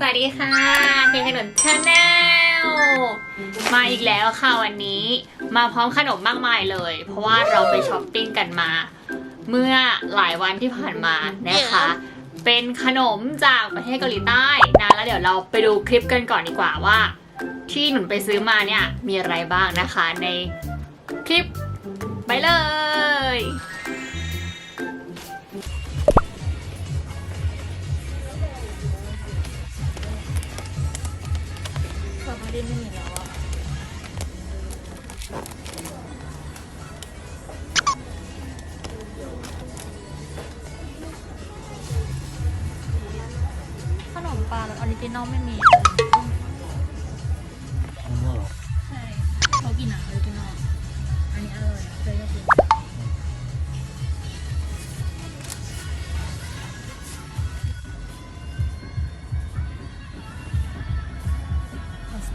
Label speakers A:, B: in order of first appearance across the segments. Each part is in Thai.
A: สวัสดีค่ะเพลงขนมชาแนลมาอีกแล้วค่ะวันนี้ มาพร้อมขนมมากมายเลย เพราะว่าเราไปช้อปปิ้งกันมา เมื่อหลายวันที่ผ่านมานะคะ เป็นขนมจากประเทศเกาหลีใต้นะแล้วเดี๋ยวเราไปดูคลิปกันก่อนดีกว่าว่า ที่หนุนไปซื้อมาเนี่ยมีอะไรบ้างนะคะในคลิปไปเลย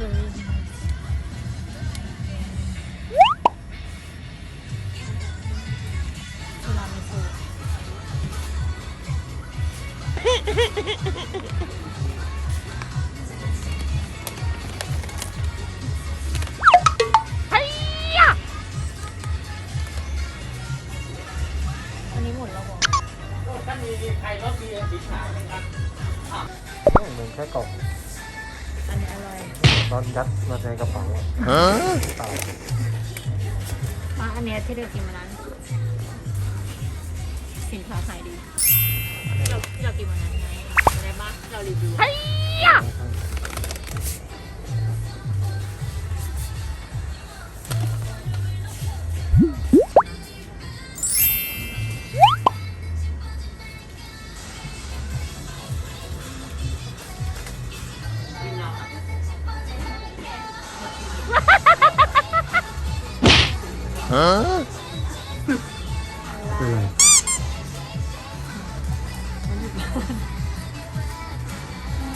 B: ร อันเนี้ยที่เรา
C: กิ
B: นมานั้น สินค้าขายดีที่เราที่เรากินวันนั้นไงอะไรบ้างเรารีวิว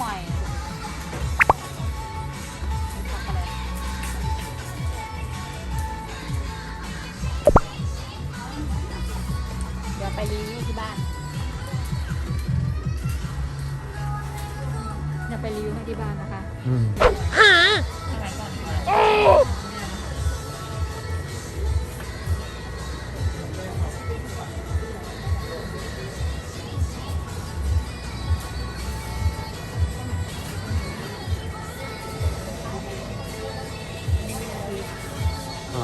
B: ใหม่เดี๋ยวไปรีวิวที่บ้านเดี๋ยวไปรีวิวให้ที่บ้านนะคะ
C: อืม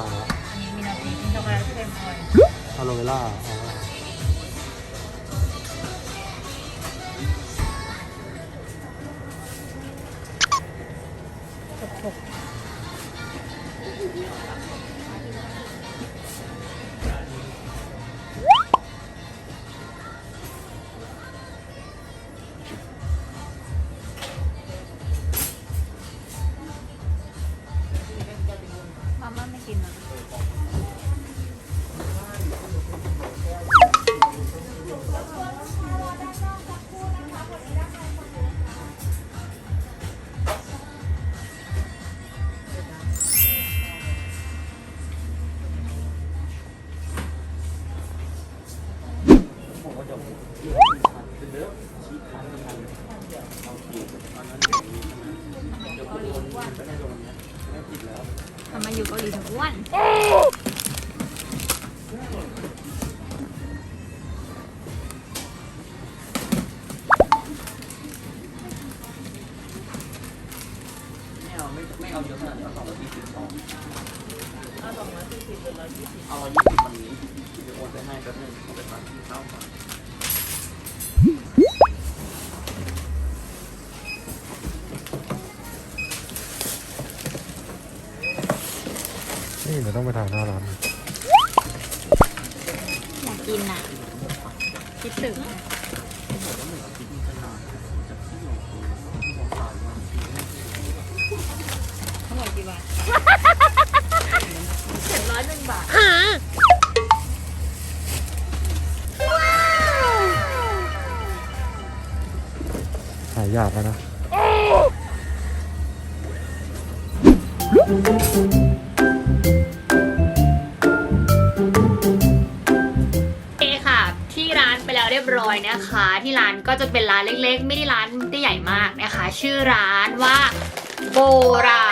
C: า
B: ที
C: อ่า
B: อันนี้มีนาทีเป็นช็อกโกแลตเข้มอร่อย
C: อะโลเวล่าอ๋อ
D: สองร้อยสี่สิบหรือร้อยยี่สิบเอาร้อยยี่สิบวันนี้เดี๋ยวโอนไปให้แป๊บนึงเอาไปฝากที่ข้าก่อน
C: นี่เดี๋ยวต้องไปถ่ายหน้าร้าน
B: อยากกินน่ะ คิดถึงอะ
C: ถ่ายยากแล้วนะ
A: โอเคค่ะ ที่ร้านไปแล้วเรียบร้อยนะคะ ที่ร้านก็จะเป็นร้านเล็กๆ ไม่ได้ร้านไม่ได้ใหญ่มากนะคะ ชื่อร้านว่าโบรา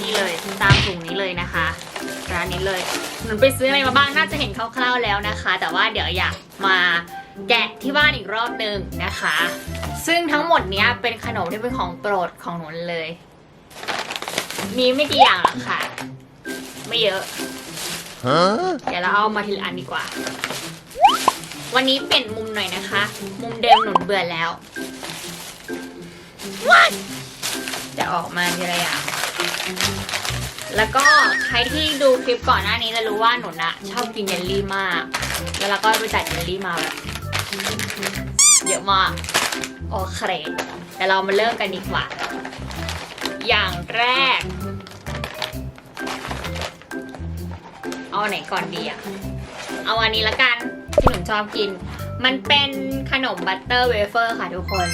A: นี่เลยตามถุงนี้เลยนะคะ ร้านนี้เลยหนูไปซื้ออะไรมาบ้างน่าจะเห็นคร่าวๆแล้วนะคะ แต่ว่าเดี๋ยวอยากมาแกะที่บ้านอีกรอบหนึ่งนะคะ ซึ่งทั้งหมดเนี้ยเป็นขนมที่เป็นของโปรดของหนูเลย มีไม่กี่อย่างหรอกค่ะ ไม่เยอะ เดี๋ยวเราเอามาทีละอันดีกว่า วันนี้เปลี่ยนมุมหน่อยนะคะ มุมเดิมหนุนเบื่อแล้วจะออกมาทีละอย่าง แล้วก็ใครที่ดูคลิปก่อนหน้านี้จะรู้ว่าหนุนอะชอบกินเยลลี่มาก แล้วเราก็ไปจัดเยลลี่มาแบบเยอะมาก โอเคเดี๋ยวเรามาเริ่มกันดีกว่า อย่างแรก เอาอันไหนก่อนดีอะเอาอันนี้ละกันที่หนูชอบกิน มันเป็นขนมบัตเตอร์เวเฟอร์ค่ะทุกคน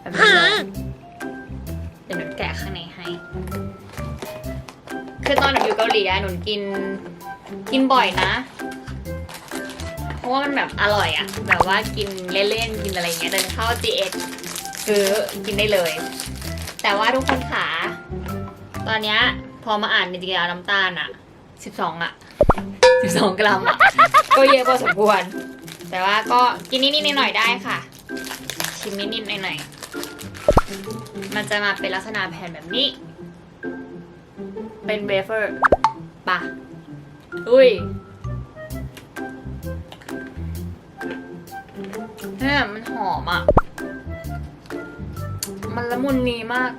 A: แบบนี้เลยเดี๋ยวหนูแกะข้างในให้ คือตอนหนูอยู่เกาหลีอะหนูกิน กินบ่อยนะ เพราะว่ามันแบบอร่อยอะแบบว่ากินเล่นๆกินอะไรเงี้ยเดินเข้า GS ซื้อกินได้เลย แต่ว่าทุกคนขาตอนเนี้ยพอมาอ่านจริงๆแล้วน้ำตาลอะ12อะ12กรัมอะก็เยอะพอสมควร แต่ว่าก็กินนิดๆหน่อยๆได้ค่ะ ชิมนิดๆหน่อยๆมันจะมาเป็นลักษณะแผ่นแบบนี้ เป็นเวเฟอร์ปะอุ้ย เนี่ยมันหอมอะ มันละมุนนีมาก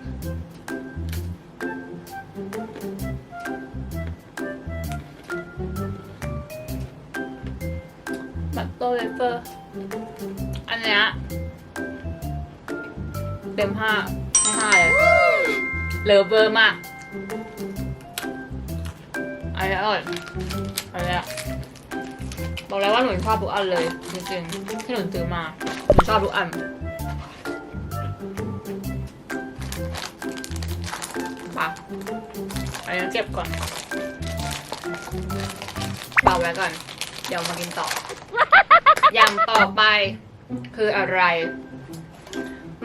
A: บัตเตอร์เวเฟอร์ อันเนี้ยเต็มห้าให้ห้าเลยเลอเบอร์มากอันนี้อร่อยอันเนี้ย บอกแล้วว่าหนูชอบทุกอันเลยจริงๆที่หนูซื้อมาหนูชอบทุกอันปะอันนี้เก็บก่อนเปล่าไว้ก่อน เดี๋ยวมากินต่ออย่างต่อไป คืออะไร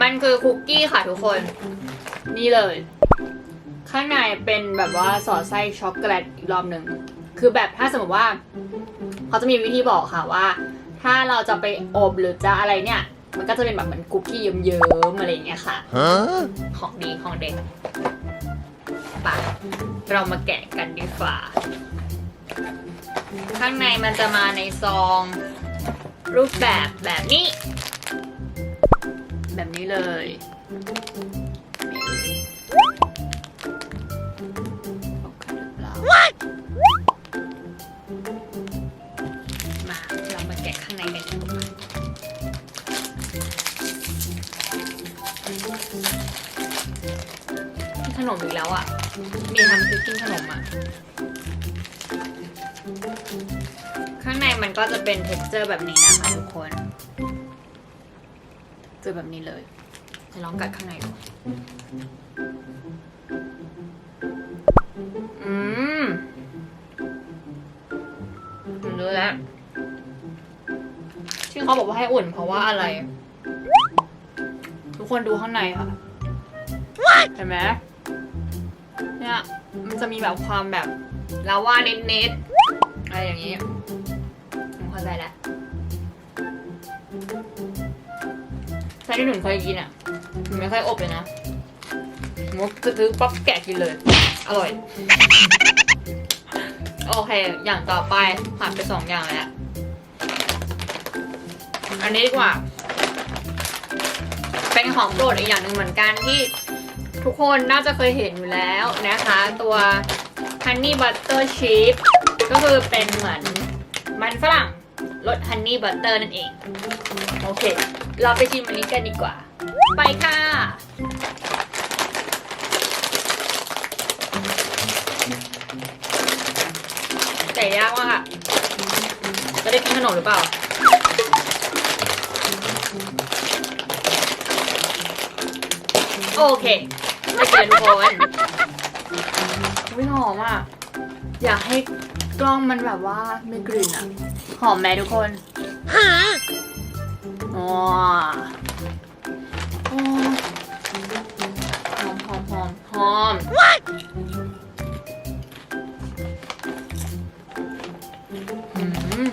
A: มันคือคุกกี้ค่ะทุกคน นี่เลย ข้างในเป็นแบบว่าสอดไส้ช็อกโกแลตอีกรอบหนึ่งคือแบบถ้าสมมติว่า เขาจะมีวิธีบอกค่ะว่า ถ้าเราจะไปอบหรือจะอะไรเนี่ย มันก็จะเป็นแบบเหมือนคุกกี้เยิ้มๆอะไรอย่างเงี้ยค่ะของดีของเด็ดไปะเรามาแกะกันดีกว่า ข้างในมันจะมาในซอง รูปแบบแบบนี้ แบบนี้เลย มีทำคือกินขนมอะ ข้างในมันก็จะเป็น t e x t อร์แบบนี้นะคะทุกคนเจอแบบนี้เลย จะลองกัดข้างในดู อืมผมรู้แล้วที่เขาบอกว่าให้อุ่นเพราะว่าอะไร ทุกคนดูข้างในค่ะ เห็นไหม เนี่ยมันจะมีแบบความแบบลาว่าเน็ตๆอะไรอย่างนี้ผมเข้าใจแล้วใช่ที่หนึ่งเคยกินอะหนูไม่ค่อยอบเลยนะหนูก็ซื้อป๊อปแกะกินเลย อร่อย โอเค อย่างต่อไปผ่านไปสองอย่างแล้ว อันนี้ดีกว่า เป็นของโปรดอีกอย่างหนึ่งเหมือนกันที่ ทุกคนน่าจะเคยเห็นอยู่แล้วนะคะ ตัว Honey Butter Chip ก็คือเป็นเหมือนมันฝรั่งรส Honey Butter นั่นเอง โอเค เราไปชิมอันนี้กันดีกว่า ไปค่ะไก่ยางมากอะจะได้กินขนมหรือเปล่าโอเค ไปกันทุกคนวิหอมอะ อยากให้กล้องมันแบบว่ามีกลิ่นอะ หอมไหมทุกคนอ๋ออ๋อหอมหอมหอมหอมอืม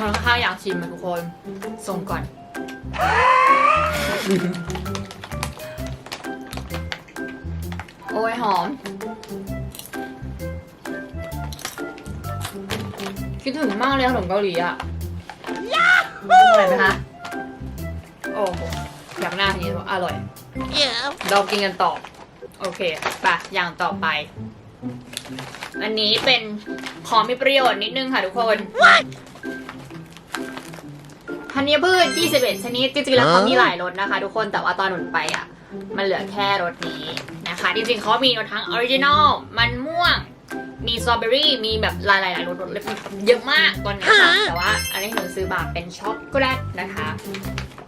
A: มันข้าวอยากชิมอะทุกคนส่งก่อน โอ้ยหอม คิดถึงมากเลยขนมเกาหลีอะอร่อยไหมคะ โอ้โหอยากหน้าทีนี้อร่อย เรากินกันต่อ โอเคไปอย่างต่อไป อันนี้เป็นของมีประโยชน์นิดนึงค่ะทุกคน ธัญพืช 21 ชนิด จริงๆ แล้วเขามีหลายรสนะคะ ทุกคน แต่ว่าตอนหนุนไปอะ มันเหลือแค่รสนี้นะคะ จริงๆ เขามีรสทั้งออริจินอล มันม่วง มีสตรอเบอรี่ มีแบบหลายๆหลายรสรสเลยเยอะมากตอนนี้ค่ะ แต่ว่าอันนี้หนูซื้อมาเป็นช็อกโกแลตนะคะ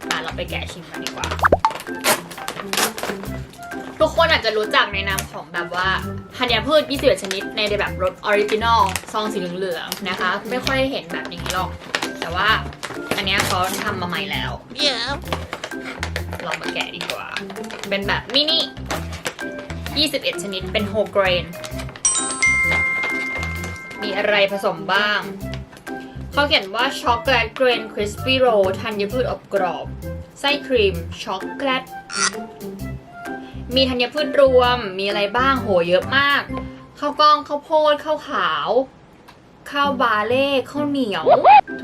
A: อะเราไปแกะชิมกันดีกว่า ทุกคนอาจจะรู้จักในนามของแบบว่าธัญพืช 21 ชนิด ในแบบรสออริจินอล ซองสีเหลืองๆ นะคะ ไม่ค่อยเห็นแบบนี้หรอก แต่ว่า อันเนี้ยเขาทำมาใหม่แล้วเรามาแกะดีกว่า เป็นแบบมินิ21 ชนิดเป็นโฮเกรน มีอะไรผสมบ้าง เขาเขียนว่าช็อกโกแลตเกรนคริสปี้โรธัญพืชอบกรอบ ไส้ครีม ช็อกโกแลต มีธัญพืชรวม มีอะไรบ้างโหเยอะมาก ข้าวกล้อง ข้าวโพด ข้าวขาว ข้าวบาเล่ ข้าวเหนียว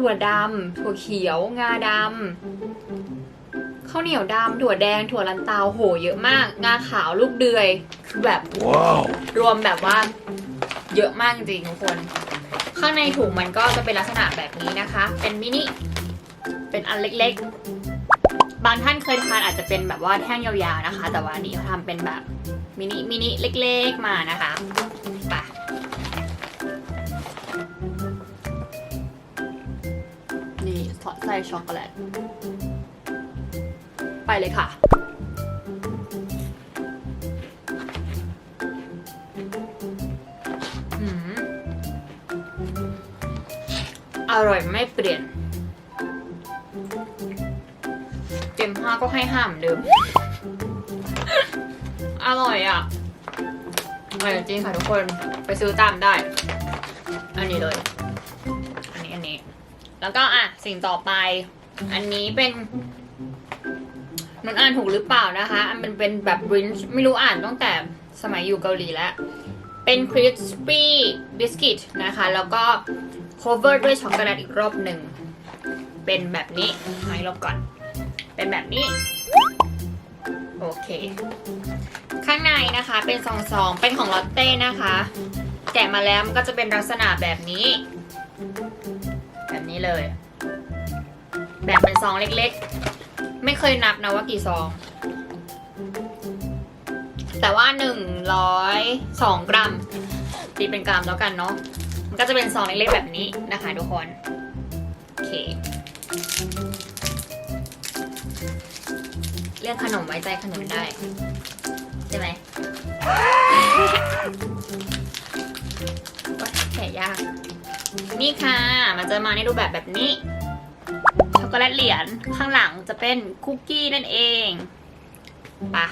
A: ถั่วดำถั่วเขียว งาดำข้าวเหนียวดำถั่วแดง ถั่วลันเตาโห เยอะมาก งาขาวลูกเดือย คือแบบรวมแบบว่า เยอะมากจริงๆทุกคน ข้างในถุงมันก็จะเป็นลักษณะแบบนี้นะคะ เป็นมินิ เป็นอันเล็กๆ บางท่านเคยทานอาจจะเป็นแบบว่าแท่งยาวๆนะคะ แต่ว่าอันนี้เขาทำเป็นแบบมินิมินิเล็กๆมานะคะ ไปนี่สอดไส้ช็อกโกแลต ไปเลยค่ะอืมอร่อยไม่เปลี่ยน เต็มห้าก็ให้ห้าเหมือนเดิม อร่อยอะอร่อยจริงค่ะทุกคน ไปซื้อตามได้ อันนี้เลยอันนี้อันนี้ แล้วก็อะสิ่งต่อไป อันนี้เป็นนนอ่านถูกหรือเปล่านะคะอันมันเป็นแบบบรินช์ไม่รู้อ่านตั้งแต่สมัยอยู่เกาหลีแล้ว เป็น crispy biscuit นะคะ แล้วก็ cover ด้วยช็อกโกแลตอีกรอบหนึ่ง เป็นแบบนี้ให้ลบก่อน เป็นแบบนี้ โอเค ข้างในนะคะเป็นซองซองๆเป็นของลอตเต้นะคะ แกะมาแล้วมันก็จะเป็นลักษณะแบบนี้ เลย แบบเป็นซองเล็กๆ ไม่เคยนับนะว่ากี่ซอง แต่ว่า102กรัมตีเป็นกรัมแล้วกันเนาะมันก็จะเป็นซองเล็กๆแบบนี้นะคะทุกคน โอเค เรื่องขนมไว้ใจขนมได้ ใช่ไหมก็แกะยาก นี่ค่ะ มันจะมาในรูปแบบแบบนี้ ช็อกโกแลตเหรียญข้างหลังจะเป็นคุกกี้นั่นเองปะ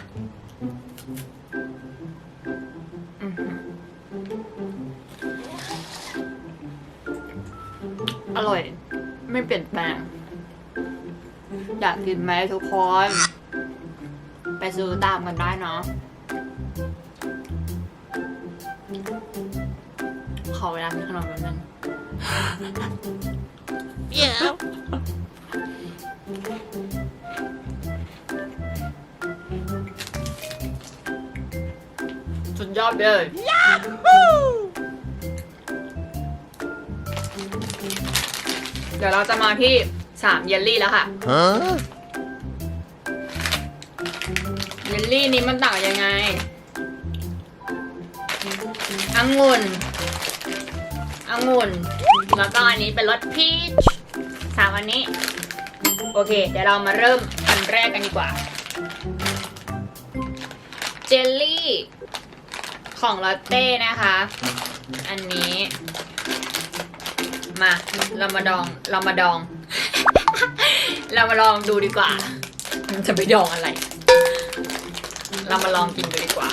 A: อร่อย ไม่เปลี่ยนแปลง อยากกินไหมทุกคน ไปซื้อตามกันได้เนาะขอเวลากินขนมแป๊บนึง สุดยอดไปเลยเดี๋ยวเราจะมาที่สามเยลลี่แล้วค่ะ
C: Huh?
A: เยลลี่นี้มันต่างกันยังไง องุ่น องุ่น แล้วก็อันนี้เป็นรสพีชสามอันนี้ โอเค เดี๋ยวเรามาเริ่มอันแรกกันดีกว่า เจลลี่ของลอตเต้นะคะ อันนี้ มา เรามาดอง เรามาดอง เรามาลองดูดีกว่า มันจะไปดองอะไร เรามาลองกินดูดีกว่า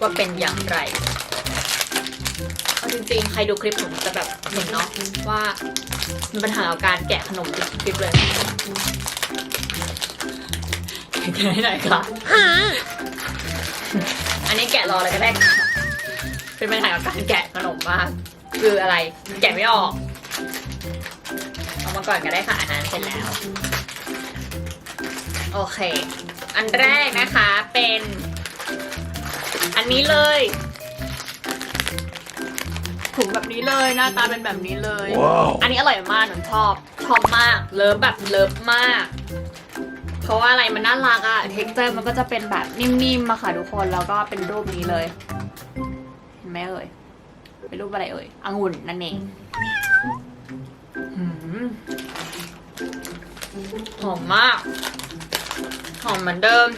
A: ว่าเป็นอย่างไร เอาจริงๆ ใครดูคลิปผมจะแบบเห็นเนาะว่ามีปัญหากับการแกะขนมติดคลิปเลยแกะให้หน่อยค่ะอันนี้แกะรออะไรก็ได้ค่ะเป็นปัญหากับการแกะขนมมากคืออะไร แกะไม่ออก เอามาก่อนก็ได้ค่ะอันนั้นเสร็จแล้ว โอเค อันแรกนะคะเป็น อันนี้เลย ถุงแบบนี้เลยหน้าตาเป็นแบบนี้เลย อันนี้อร่อยมากหนูชอบชอบมาก เลิฟแบบเลิฟมาก เพราะว่าอะไรมันน่ารักอะเท็กเจอร์มันก็จะเป็นแบบนิ่มๆอะค่ะทุกคนแล้วก็เป็นรูปนี้เลยเห็นไหมเอ่ยเป็นรูปอะไรเอ่ยองุ่นนั่นเองหืมหอมมากหอมเหมือนเดิม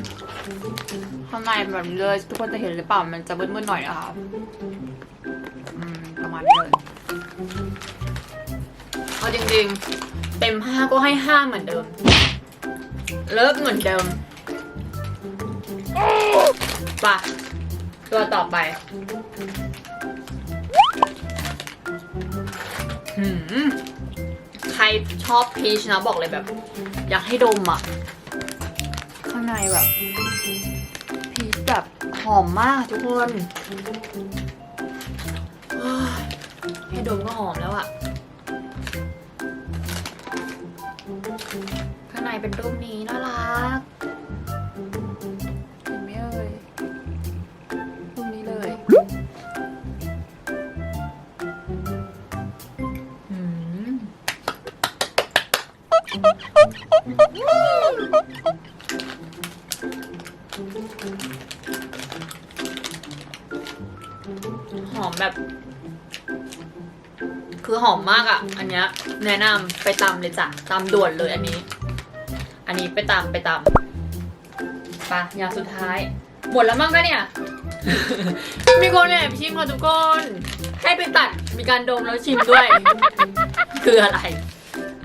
A: ข้างในเป็นแบบนี้เลยทุกคนจะเห็นหรือเปล่ามันจะมืดๆหน่อยนะคะอื มาณนี้เลยเอาจริงๆ เต็มห้าก็ให้ห้าเหมือนเดิม เลิฟเหมือนเดิมไป่ะตัวต่อไปหืมใครชอบพีชนะบอกเลยแบบ อยากให้ดมอะ ข้างในแบบ พีชแบบหอมมากทุกคน แค่ดมก็หอมแล้วอะข้างในเป็นรูปนี้น่ารักเห็นไหมเอ่ยรูปนี้เลยอืมหอมแบบ คือหอมมากอะ่ะ อันเนี้ยแนะนำไปตำเลยจ้ะตำด่วนเลยอันนี้ อันนี้ไปตำไปตำไปะอย่างสุดท้าย หมดแล้วมั้งคะเนี่ย มีคนแอบชิมค่ะทุกคน ให้ไปตัดมีการดมแล้วชิมด้วย คืออะไร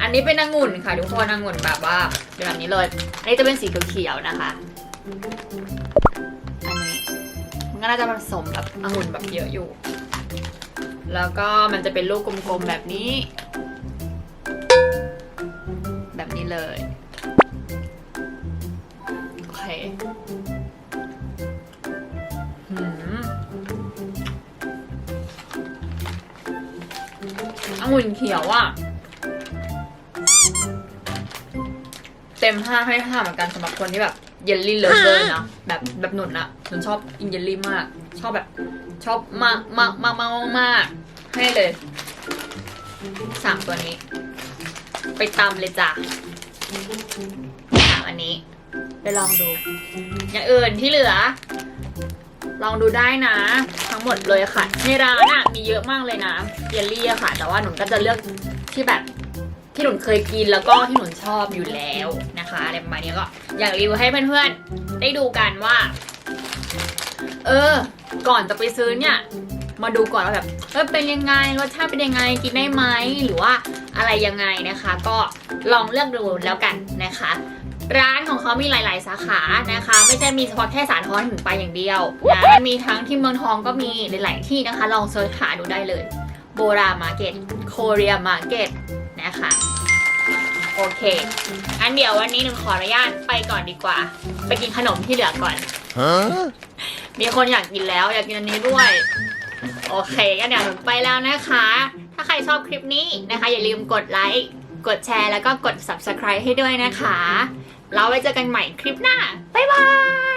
A: อันนี้เป็นองุ่นค่ะทุกคนองุ่นแบบว่าเป็นแบบนี้เลย อันนี้จะเป็นสีเขียวๆนะคะ อันนี้มันก็น่าจะผสมแบบองุ่นแบบเยอะอยู่ แล้วก็มันจะเป็นลูกกลมๆแบบนี้ แบบนี้เลย โอเคหืมองุ่นเขียวอะ เต็มห้าให้ห้าเหมือนกันสำหรับคนที่แบบเยลลี่เลิฟเวอร์นะแบบแบบหนุนอะหนุนชอบอินเยลลี่มาก ชอบแบบ ชอบมากมากมากมากมากให้เลยสามตัวนี้ ไปตำเลยจ้ะสามอันนี้ ไปลองดู อย่างอื่นที่เหลือ ลองดูได้นะ ทั้งหมดเลยค่ะ ในร้านอะมีเยอะมากเลยนะเยลลี่อะค่ะ แต่ว่าหนูก็จะเลือกที่แบบที่หนูเคยกินแล้วก็ที่หนูชอบอยู่แล้วนะคะอะไรประมาณนี้ก็อยากรีวิวให้เพื่อนๆได้ดูกันว่า เออ ก่อนจะไปซื้อเนี่ย มาดูก่อนว่าแบบเออเป็นยังไงรสชาติเป็นยังไงกินได้ไหมหรือว่าอะไรยังไงนะคะ ก็ลองเลือกดูแล้วกันนะคะ ร้านของเขามีหลาย ๆ สาขานะคะ ไม่ใช่มีเฉพาะแค่สาทรถึงไปอย่างเดียวนะมีทั้งที่เมืองทองก็มีหลาย ๆ ที่นะคะ ลองเซิร์ชหาดูได้เลยโบรามาร์เก็ตโคเรียมาร์เก็ตนะคะโอเค อันเดี๋ยววันนี้หนูขออนุญาตไปก่อนดีกว่า ไปกินขนมที่เหลือก่อน
C: Huh?
A: มีคนอยากกินแล้วอยากกินอันนี้ด้วย โอเคงั้นเดี๋ยวหนูไปแล้วนะคะ ถ้าใครชอบคลิปนี้นะคะ อย่าลืมกดไลค์กดแชร์แล้วก็กด subscribe ให้ด้วยนะคะแล้วไว้เจอกันใหม่คลิปหน้า บ๊ายบาย